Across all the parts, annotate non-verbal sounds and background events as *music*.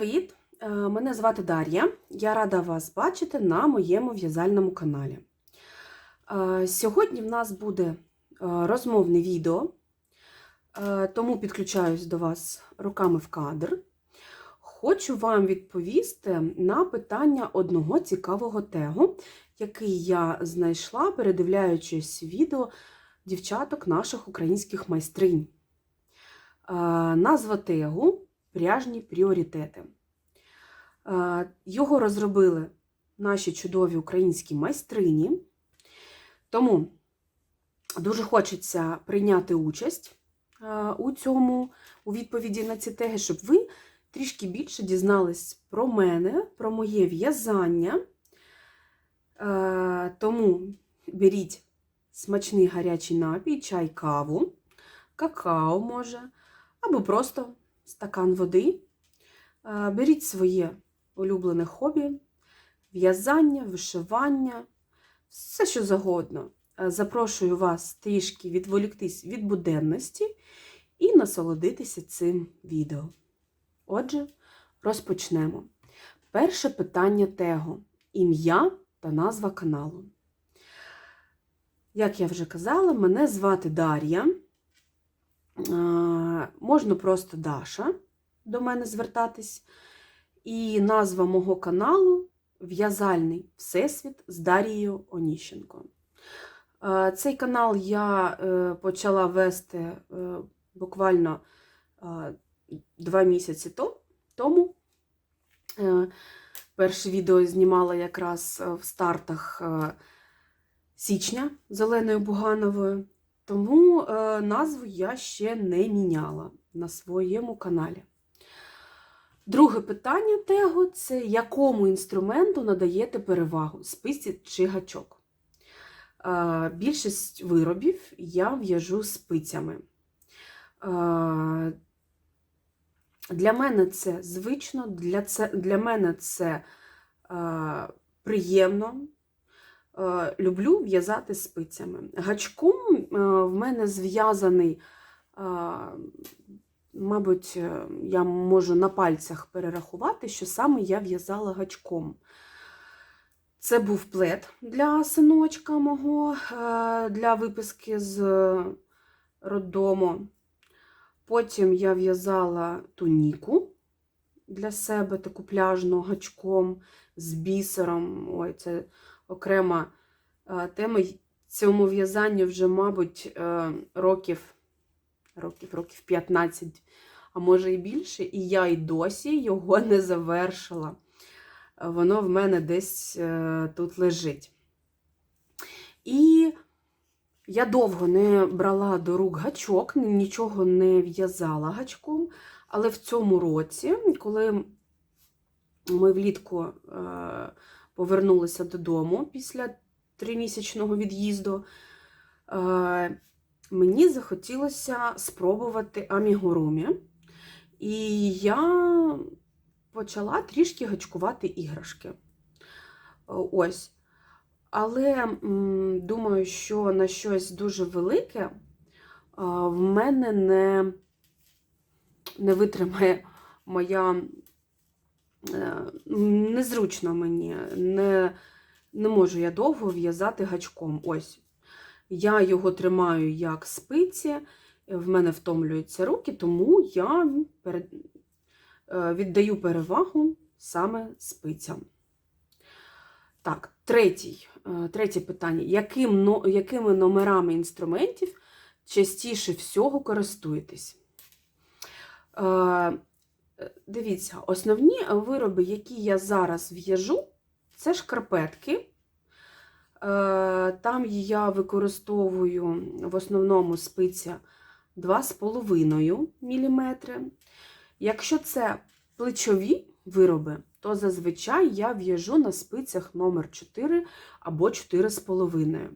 Привіт! Е, Мене звати Дар'я. Я рада вас бачити на моєму в'язальному каналі. Е, Сьогодні в нас буде е, розмовне відео, тому підключаюсь до вас руками в кадр. Хочу вам відповісти на питання одного цікавого тегу, який я знайшла, передивляючись відео дівчаток наших українських майстринь. Назва тегу Пряжні пріоритети. Е, Його розробили наші чудові українські майстрині. Тому дуже хочеться прийняти участь е, у цьому, у відповіді на ці теги, щоб ви трішки більше дізнались про мене, про моє в'язання. Е, Тому беріть смачний гарячий напій, чай, каву, какао може, або просто стакан води. Е, Беріть своє улюблене хобі, в'язання, вишивання, все що завгодно. Е, Запрошую вас трішки відволіктись від буденності і насолодитися цим відео. Отже, розпочнемо. Перше питання тегу: ім'я та назва каналу. Як я вже казала, мене звати Дар'я. Можна просто Даша до мене звертатись. І назва мого каналу В'язальний Всесвіт з Дарією Оніщенко. Цей канал я е, почала вести е, буквально два місяці тому. Е, Перше відео знімала якраз в стартах січня з Оленою Бугановою. Тому е, назву я ще не міняла на своєму каналі. Друге питання тегу це якому інструменту надаєте перевагу спиці чи гачок? Е, більшість виробів я в'яжу спицями. Е, для мене це звично, для, це, для мене це приємно. Люблю в'язати спицями. Гачком в мене зв'язаний, е, мабуть, е, я можу на пальцях перерахувати, що саме я в'язала гачком. Це був плед для синочка мого, е, для виписки з роддому. Потім я в'язала туніку для себе, таку пляжну гачком з бісером. Ой, це окрема е, тема. Цьому в'язанню вже, мабуть, е, років, років, років 15, а може і більше, і я й досі його не завершила. Воно в мене десь е, тут лежить. І я довго не брала до рук гачок, нічого не в'язала гачком, але в цьому році, коли ми влітку е, повернулися додому після тримісячного від'їзду, е, мені захотілося спробувати амігурумі. І я почала трішки гачкувати іграшки. Е, Ось. Але думаю, що на щось дуже велике а, в мене не, не витримає моя е, незручно мені, не, не можу я довго в'язати гачком. Ось. Я його тримаю як спиці, в мене втомлюються руки, тому я е, віддаю перевагу саме спицям. Так, третій, е, третє питання. Яким, якими номерами інструментів частіше всього користуєтесь? Е, Дивіться, основні вироби, які я зараз в'яжу, це шкарпетки. Е, Там я використовую в основному спиця 2,5 мм. Якщо це плечові вироби, то зазвичай я в'яжу на спицях номер 4 або 4,5.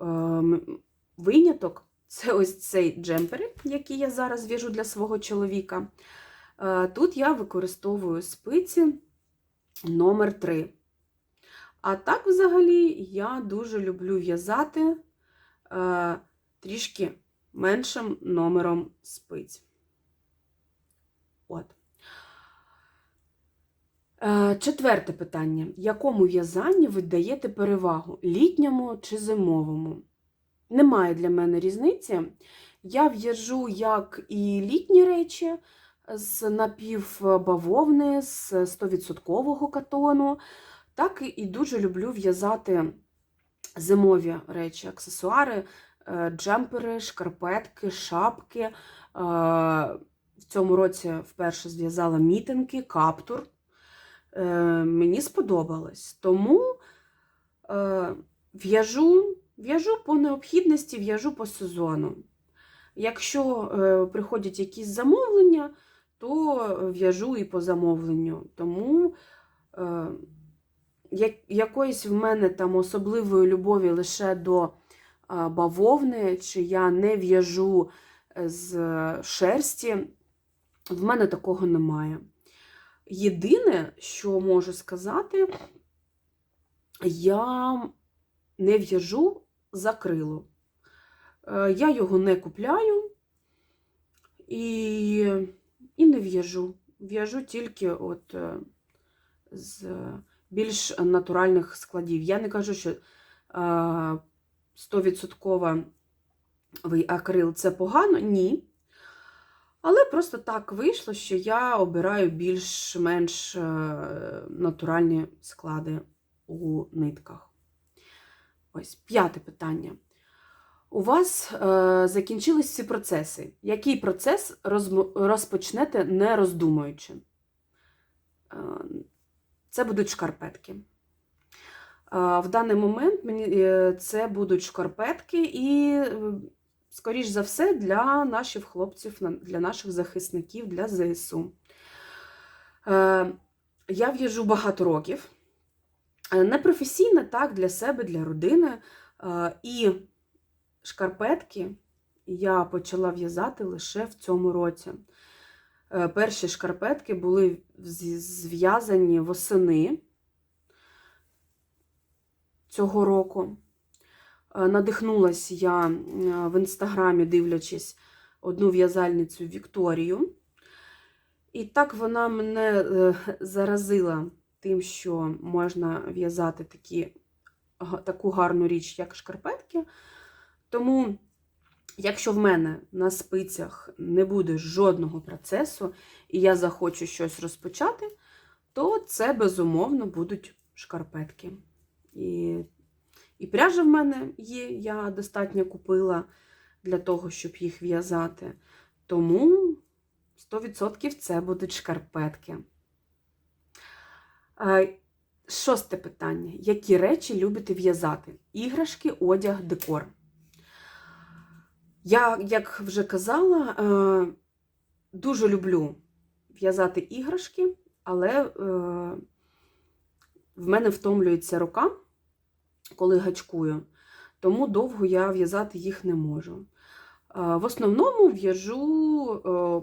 Ем, Виняток це ось цей джемпер, який я зараз в'яжу для свого чоловіка. Е, Тут я використовую спиці номер 3. А так, взагалі, я дуже люблю в'язати е, трішки меншим номером спиць. От. Е, Четверте питання. Якому в'язанню ви даєте перевагу? Літньому чи зимовому? Немає для мене різниці. Я в'яжу як і літні речі з напівбавовни, з 100% катону, так і дуже люблю в'язати зимові речі, аксесуари, е, джемпери, шкарпетки, шапки. Е, В цьому році вперше зв'язала мітинги, каптур. Е, Мені сподобалось. Тому в'яжу, в'яжу по необхідності, в'яжу по сезону. Якщо приходять якісь замовлення, то в'яжу і по замовленню. Тому якоїсь в мене там особливої любові лише до е, бавовни, чи я не в'яжу з шерсті, в мене такого немає. Єдине, що можу сказати, я не в'яжу за крило. Е, Я його не купляю і, і не в'яжу. В'яжу тільки от е, з більш натуральних складів. Я не кажу, що е, 100% акрил це погано, ні. Але просто так вийшло, що я обираю більш-менш е, натуральні склади у нитках. Ось п'яте питання. У вас е, закінчились ці процеси. Який процес розпочнете не роздумуючи? Е, це будуть шкарпетки. Е, в даний момент мені е, це будуть шкарпетки і, е, скоріш за все, для наших хлопців, для наших захисників, для ЗСУ. Я в'яжу багато років. Е, Непрофесійно, так, для себе, для родини. І шкарпетки я почала в'язати лише в цьому році. Е, Перші шкарпетки були зв'язані восени цього року. Е, Надихнулась я в інстаграмі, дивлячись одну в'язальницю Вікторію. І так вона мене е, заразила тим, що можна в'язати таку гарну річ, як шкарпетки. Тому, якщо в мене на спицях не буде жодного процесу, і я захочу щось розпочати, то це безумовно будуть шкарпетки. І, і пряжа в мене є, я достатньо купила для того, щоб їх в'язати. Тому 100% це будуть шкарпетки. Е, Шосте питання. Які речі любите в'язати? Іграшки, одяг, декор. Я, як вже казала, е, дуже люблю в'язати іграшки, але е, в мене втомлюється рука, коли гачкую, тому довго я в'язати їх не можу. Е, В основному в'яжу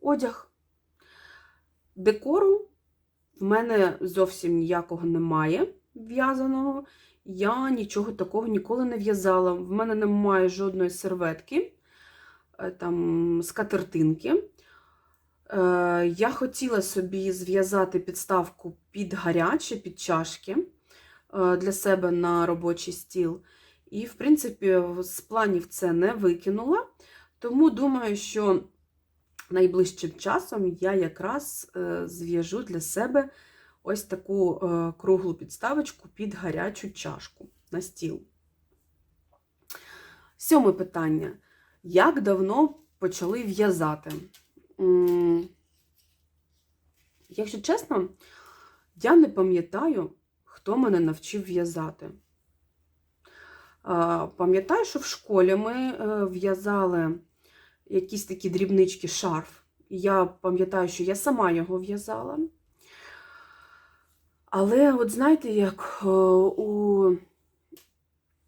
одяг. Декору в мене зовсім ніякого немає в'язаного. Я нічого такого ніколи не в'язала. В мене немає жодної серветки, е, там, скатертинки. Е, Я хотіла собі зв'язати підставку під гаряче, під чашки е, для себе на робочий стіл. І, в принципі, з планів це не викинула. Тому думаю, що найближчим часом я якраз зв'яжу для себе ось таку е, круглу підставочку під гарячу чашку на стіл. Сьоме питання. Як давно почали в'язати? Якщо чесно, я не пам'ятаю, хто мене навчив в'язати. Пам'ятаю, що в школі ми е, в'язали якісь такі дрібнички шарф. Я пам'ятаю, що я сама його в'язала. Але, от знаєте, як е, у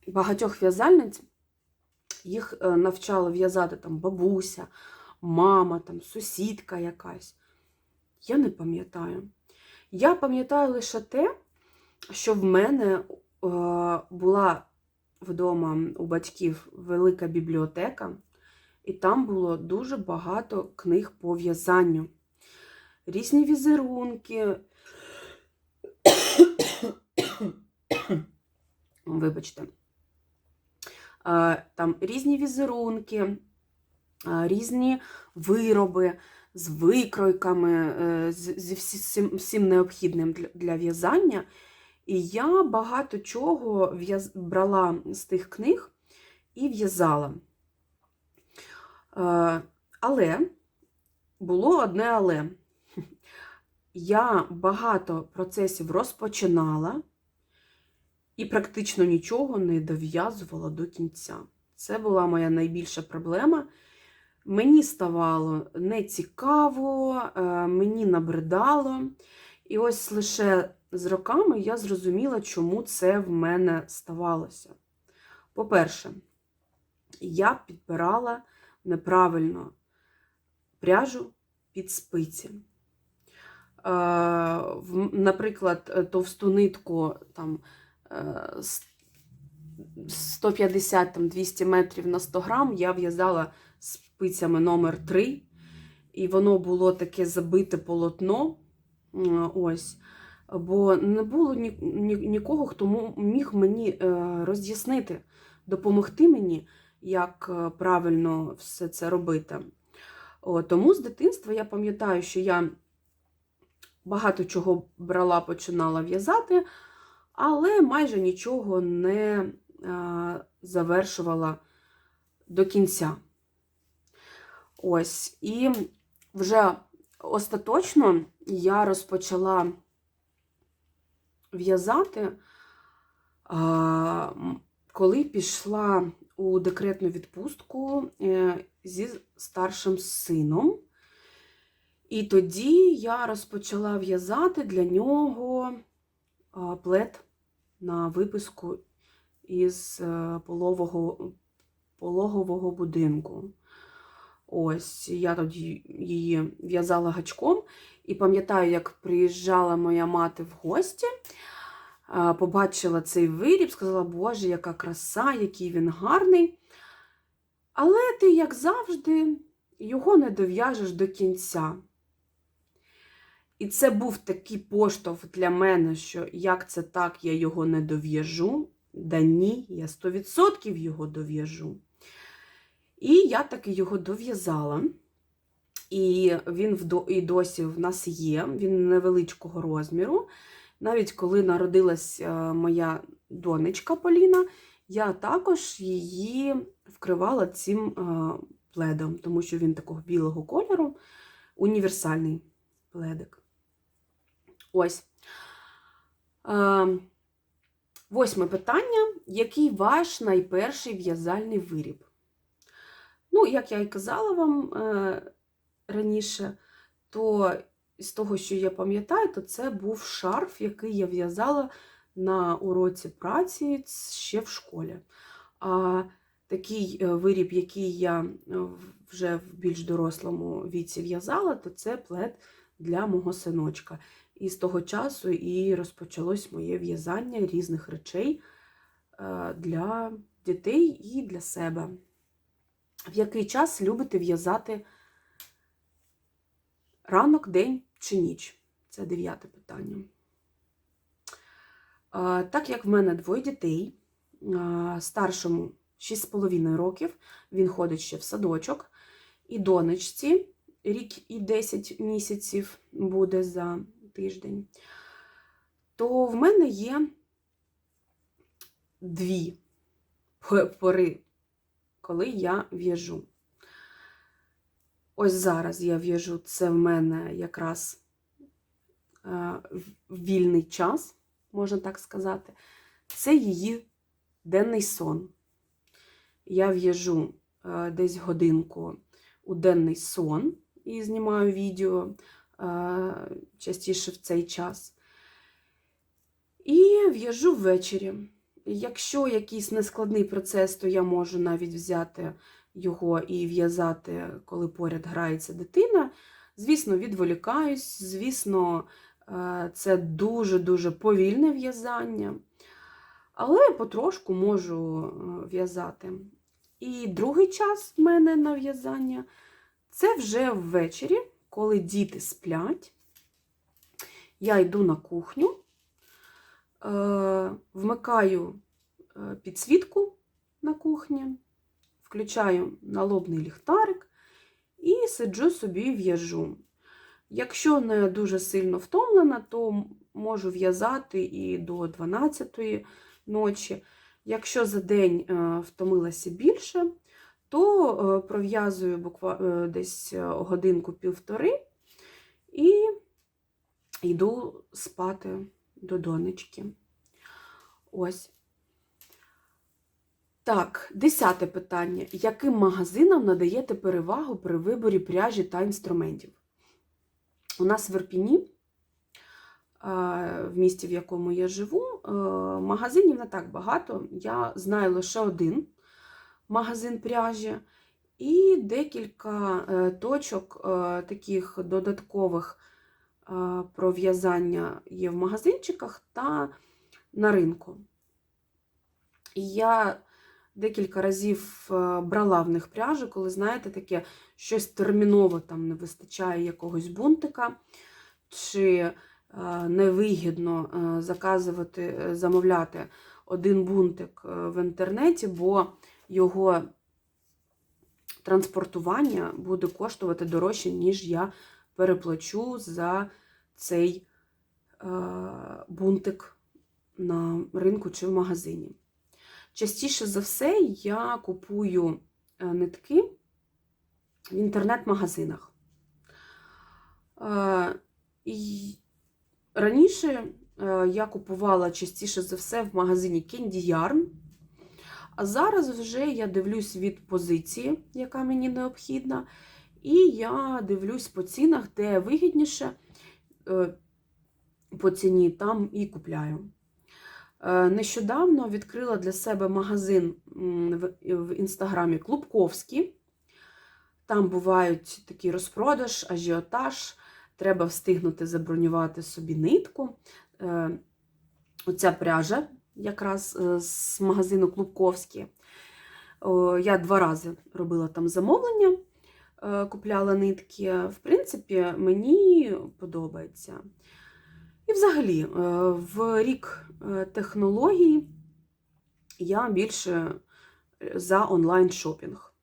багатьох в'язальниць їх е, навчала в'язати там бабуся, мама, там, сусідка якась. Я не пам'ятаю. Я пам'ятаю лише те, що в мене е, була вдома у батьків велика бібліотека, і там було дуже багато книг по в'язанню. Різні візерунки, *coughs* Вибачте. Там різні візерунки, різні вироби з викройками, е, з- всім, необхідним для, в'язання. І я багато чого брала з тих книг і в'язала. Але було одне але. *laughs* Я багато процесів розпочинала і практично нічого не дов'язувала до кінця. Це була моя найбільша проблема. Мені ставало нецікаво, е, мені набридало. І ось лише з роками я зрозуміла, чому це в мене ставалося. По-перше, я підбирала неправильно пряжу під спиці. Е, Наприклад, е, товсту нитку там, 150-200 метрів на 100 грам я в'язала спицями номер 3 і воно було таке забите полотно. Ось. Бо не було ні, ні, нікого, хто міг мені е, роз'яснити, допомогти мені, як е, правильно все це робити. О, тому з дитинства я пам'ятаю, що я багато чого брала, починала в'язати, але майже нічого не е, завершувала до кінця. Ось. І вже остаточно я розпочала в'язати, а, коли пішла у декретну відпустку е, зі старшим сином. І тоді я розпочала в'язати для нього плед на виписку із е, полового, пологового будинку. Ось я тоді її в'язала гачком, і пам'ятаю, як приїжджала моя мати в гості, побачила цей виріб, сказала, Боже, яка краса, який він гарний. Але ти, як завжди, його не дов'яжеш до кінця. І це був такий поштовх для мене, що як це так, я його не дов'яжу. Да ні, я 100% його дов'яжу. І я таки його дов'язала. І він і досі в нас є, він невеличкого розміру. Навіть коли народилась е, моя донечка Поліна, я також її вкривала цим е, пледом, тому що він такого білого кольору, універсальний пледик. Ось. Е, Восьме питання. Який ваш найперший в'язальний виріб? Ну, як я і казала вам е, раніше, то з того, що я пам'ятаю, то це був шарф, який я в'язала на уроці праці ще в школі. А такий е, виріб, який я вже в більш дорослому віці в'язала, то це плед для мого синочка. І з того часу і розпочалось моє в'язання різних речей е, для дітей і для себе. В який час любите в'язати ранок, день чи ніч? Це дев'яте питання. Так як в мене двоє дітей, старшому 6,5 років, він ходить ще в садочок, і донечці рік і 10 місяців буде за тиждень, то в мене є дві пори, коли я в'яжу. Ось зараз я в'яжу, це в мене якраз е, вільний час, можна так сказати. Це її денний сон. Я в'яжу е, десь годинку у денний сон і знімаю відео частіше в цей час. І в'яжу ввечері. Якщо якийсь нескладний процес, то я можу навіть взяти його і в'язати, коли поряд грається дитина. Звісно, відволікаюсь, звісно, е, це дуже-дуже повільне в'язання, але потрошку можу е, в'язати. І другий час в мене на в'язання це вже ввечері, коли діти сплять. Я йду на кухню, Е, Вмикаю е, підсвітку на кухні, включаю налобний ліхтарик і сиджу собі в'яжу. Якщо не дуже сильно втомлена, то можу в'язати і до 12 ночі. Якщо за день е, втомилася більше, то е, пров'язую буква... е, десь годинку-півтори і йду спати до донечки. Ось. Так, десяте питання. Яким магазинам надаєте перевагу при виборі пряжі та інструментів? У нас в Ірпіні, е, в місті, в якому я живу, е, магазинів не так багато. Я знаю лише один магазин пряжі і декілька е, точок таких додаткових про в'язання є в магазинчиках та на ринку. І я декілька разів брала в них пряжу, коли, знаєте, таке щось терміново там не вистачає якогось бунтика, чи невигідно заказувати, замовляти один бунтик в інтернеті, бо його транспортування буде коштувати дорожче, ніж я переплачу за цей бунтик на ринку чи в магазині. Частіше за все я купую нитки в інтернет-магазинах. І Раніше я купувала частіше за все в магазині Candy Yarn, а зараз вже я дивлюсь від позиції, яка мені необхідна, і я дивлюсь по цінах, де вигідніше по ціні, там і купляю. Нещодавно відкрила для себе магазин в інстаграмі Клубковський. Там бувають такий розпродаж, ажіотаж, треба встигнути забронювати собі нитку. Оця пряжа якраз з магазину Клубковський. Я два рази робила там замовлення, купляла нитки. В принципі, мені подобається. І взагалі, в рік технологій я більше за онлайн-шопінг.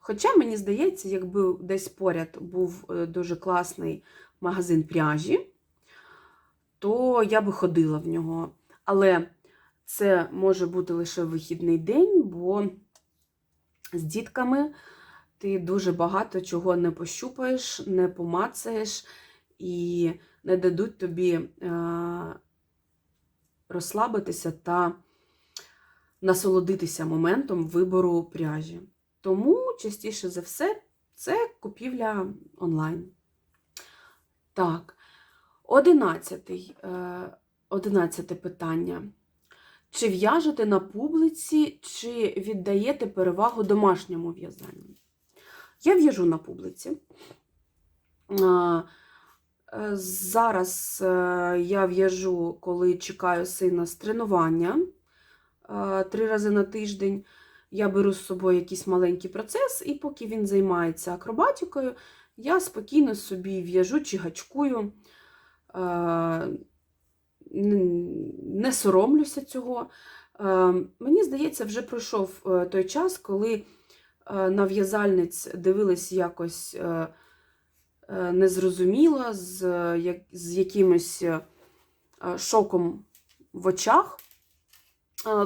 Хоча, мені здається, якби десь поряд був дуже класний магазин пряжі, то я би ходила в нього. Але це може бути лише вихідний день, бо з дітками ти дуже багато чого не пощупаєш, не помацаєш і не дадуть тобі розслабитися та насолодитися моментом вибору пряжі. Тому, частіше за все, це купівля онлайн. Так, одинадцятий, е, одинадцяте питання. Чи в'яжете на публиці, чи віддаєте перевагу домашньому в'язанню? Я в'яжу на публиці. Е, зараз е, я в'яжу, коли чекаю сина з тренування три рази на тиждень. Я беру з собою якийсь маленький процес, і поки він займається акробатикою, я спокійно собі в'яжу чи гачкую, не соромлюся цього. Мені здається, вже пройшов е, той час, коли е, на в'язальниць дивились якось е, незрозуміло, з якимось шоком в очах.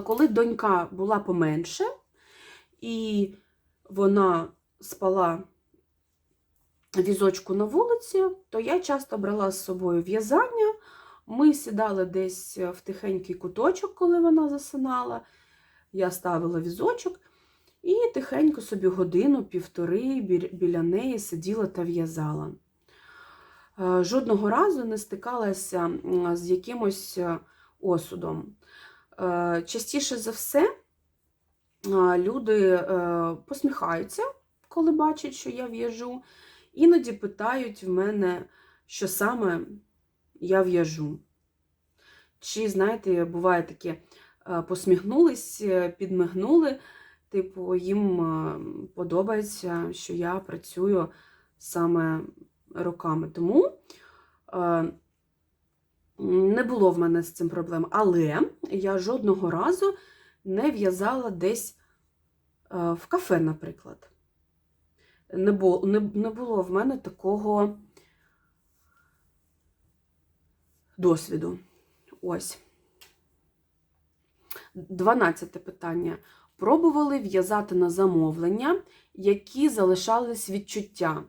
Коли донька була поменше, і вона спала візочку на вулиці, то я часто брала з собою в'язання. Ми сідали десь в тихенький куточок, коли вона засинала. Я ставила візочок і тихенько собі годину-півтори біля неї сиділа та в'язала. Е, жодного разу не стикалася з якимось е, осудом. Е, частіше за все, люди посміхаються, коли бачать, що я в'яжу. Іноді питають в мене, що саме я в'яжу. Чи, знаєте, буває таке, посміхнулись, підмигнули, типу, їм подобається, що я працюю саме роками. Тому Не було в мене з цим проблем, але я жодного разу не в'язала десь е, в кафе, наприклад. Не було в мене такого досвіду. Ось. Дванадцяте питання. Пробували в'язати на замовлення, які залишались відчуття.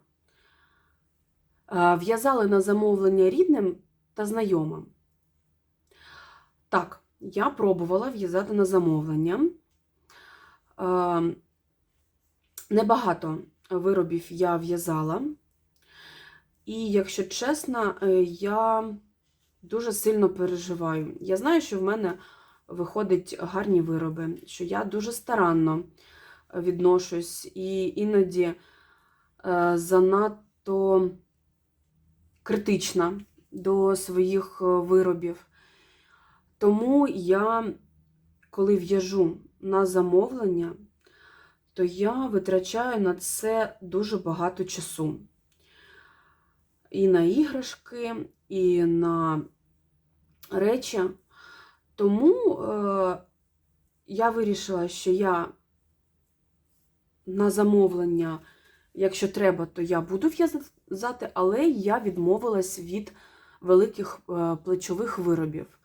Е, В'язали на замовлення рідним та знайомим. Так, я пробувала в'язати на замовлення. Е, Небагато виробів я в'язала. І, якщо чесно, е, я дуже сильно переживаю. Я знаю, що в мене виходять гарні вироби, що я дуже старанно відношусь і іноді е, занадто критична до своїх е, виробів. Тому я, коли в'яжу на замовлення, то я витрачаю на це дуже багато часу. І на іграшки, і на речі. Тому е, я вирішила, що я на замовлення, якщо треба, то я буду в'язати, але я відмовилась від великих е, плечових виробів.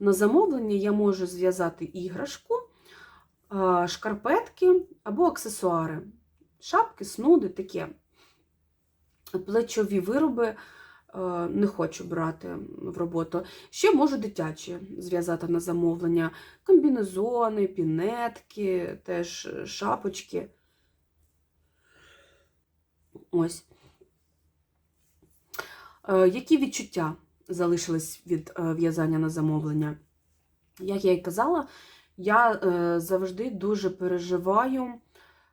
На замовлення я можу зв'язати іграшку, е, шкарпетки або аксесуари, шапки, снуди, таке. Плечові вироби не хочу брати в роботу. Ще можу дитячі зв'язати на замовлення. Комбінезони, пінетки, теж шапочки. Ось. Е, Які відчуття залишились від е, в'язання на замовлення? Як я і казала, я е, завжди дуже переживаю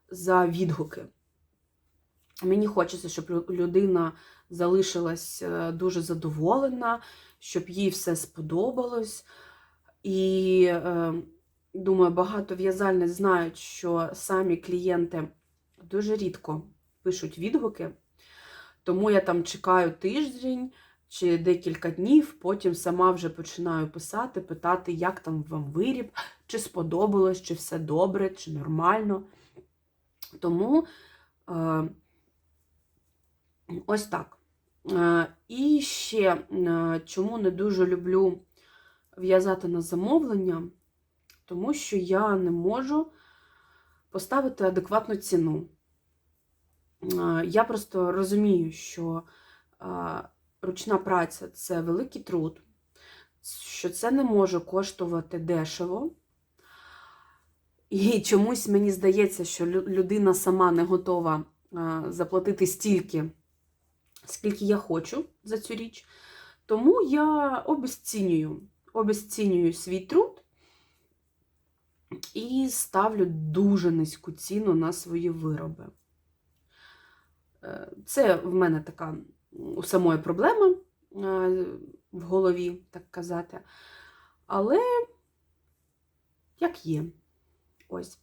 за відгуки. Мені хочеться, щоб людина залишилась е, дуже задоволена, щоб їй все сподобалось. І е, думаю, багато в'язальниць знають, що самі клієнти дуже рідко пишуть відгуки. Тому я там чекаю тиждень чи декілька днів, потім сама вже починаю писати, питати, як там вам виріб, чи сподобалось, чи все добре, чи нормально. Тому е, ось так. Е, і ще е, чому не дуже люблю в'язати на замовлення, тому що я не можу поставити адекватну ціну. Е, Я просто розумію, що ручна праця це великий труд, що це не може коштувати дешево. І чомусь мені здається, що людина сама не готова заплатити стільки, скільки я хочу за цю річ. Тому я обесцінюю, обесцінюю свій труд і ставлю дуже низьку ціну на свої вироби. Е, Це в мене така у самої проблема е, в голові, так казати. Але як є. Ось.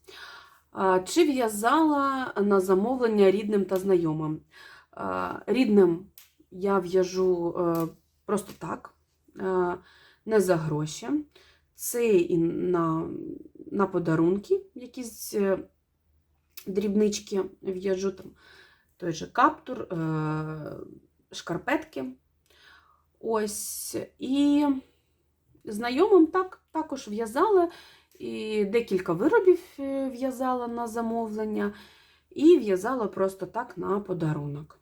Чи в'язала на замовлення рідним та знайомим? А, Рідним я в'яжу е, просто так, е, не за гроші. Це і на, на подарунки, якісь е, дрібнички в'яжу там той же каптур, е, шкарпетки. Ось. І знайомим так, також в'язала. І декілька виробів е, в'язала на замовлення, і в'язала просто так на подарунок.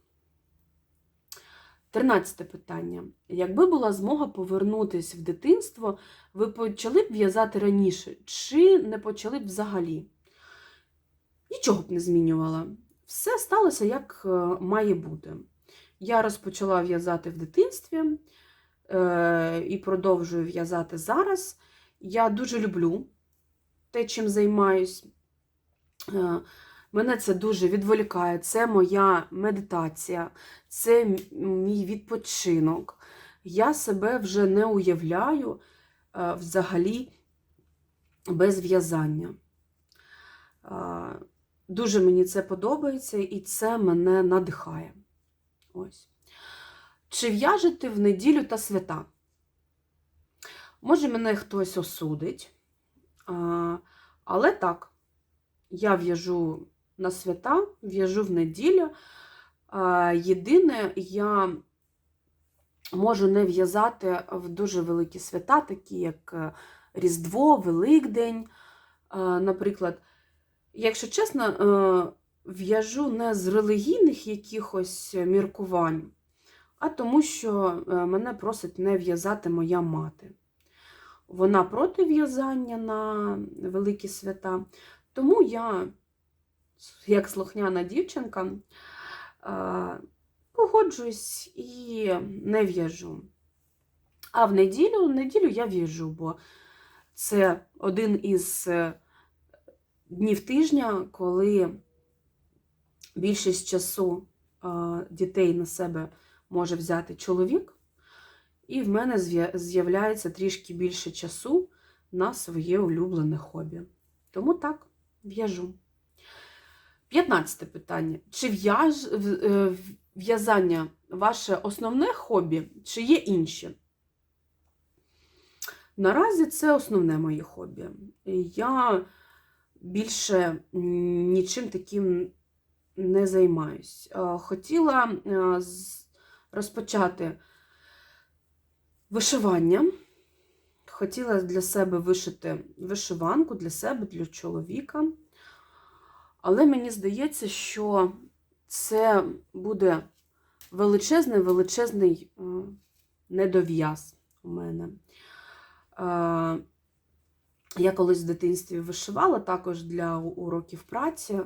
Тринадцяте питання. Якби була змога повернутися в дитинство, ви почали б в'язати раніше, чи не почали б взагалі? Нічого б не змінювала. Все сталося, як е, має бути. Я розпочала в'язати в дитинстві е, і продовжую в'язати зараз. Я дуже люблю те, чим займаюсь. Мене це дуже відволікає. Це моя медитація, це мій відпочинок. Я себе вже не уявляю е, взагалі без в'язання. Е, Дуже мені це подобається і це мене надихає. Ось. Чи в'яжете в неділю та свята? Може, мене хтось осудить, але так, я в'яжу на свята, в'яжу в неділю. Єдине, я можу не в'язати в дуже великі свята, такі як е, Різдво, Великдень. Наприклад, якщо чесно, е, в'яжу не з релігійних якихось міркувань, а тому, що е, мене просить не в'язати моя мати. Вона проти в'язання на великі свята, тому я, як слухняна дівчинка, е, погоджуюсь і не в'яжу. А в неділю, в неділю я в'яжу, бо це один із е, днів тижня, коли більшість часу е, дітей на себе може взяти чоловік, і в мене з'являється трішки більше часу на своє улюблене хобі. Тому так, в'яжу. 15 питання. Чи е, в'язання ваше основне хобі, чи є інші? Наразі це основне моє хобі. Я більше нічим таким не займаюсь. Е, Хотіла е, розпочати вишивання. Хотіла для себе вишити вишиванку для себе, для чоловіка. Але мені здається, що це буде величезний, величезний е, недов'яз у мене. Е, Я колись в дитинстві вишивала також для уроків праці.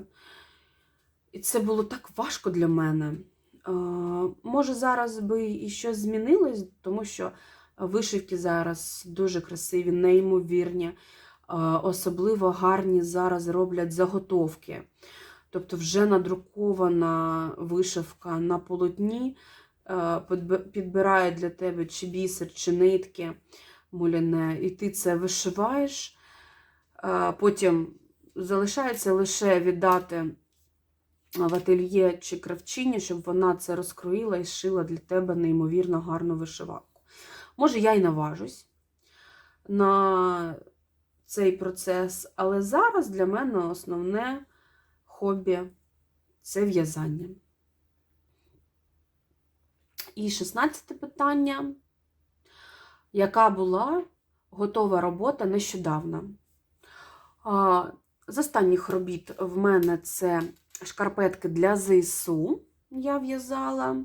І це було так важко для мене. Е, Може, зараз би і щось змінилось, тому що вишивки зараз дуже красиві, неймовірні. Е, Особливо гарні зараз роблять заготовки. Тобто вже надрукована вишивка на полотні, е, підбирає для тебе чи бісер, чи нитки муляне, і ти це вишиваєш. Е, Потім залишається лише віддати в ательє чи кравчині, щоб вона це розкроїла і шила для тебе неймовірно гарну вишиванку. Може, я й наважусь на цей процес, але зараз для мене основне хобі це в'язання. І 16 питання. Яка була готова робота нещодавно? З останніх робіт в мене це шкарпетки для ЗСУ я в'язала,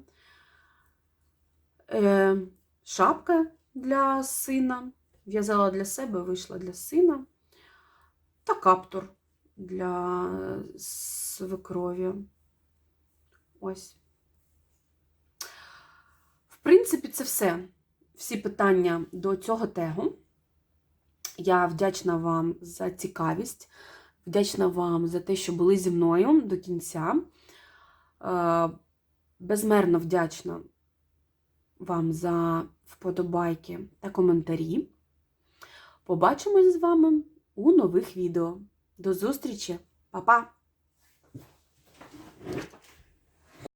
е, шапка для сина. В'язала для себе, вийшла для сина. Та каптур для свекрові. Ось. В принципі, це все. Всі питання до цього тегу. Я вдячна вам за цікавість, вдячна вам за те, що були зі мною до кінця. Е, Безмерно вдячна вам за вподобайки та коментарі. Побачимось з вами у нових відео. До зустрічі, Па-па!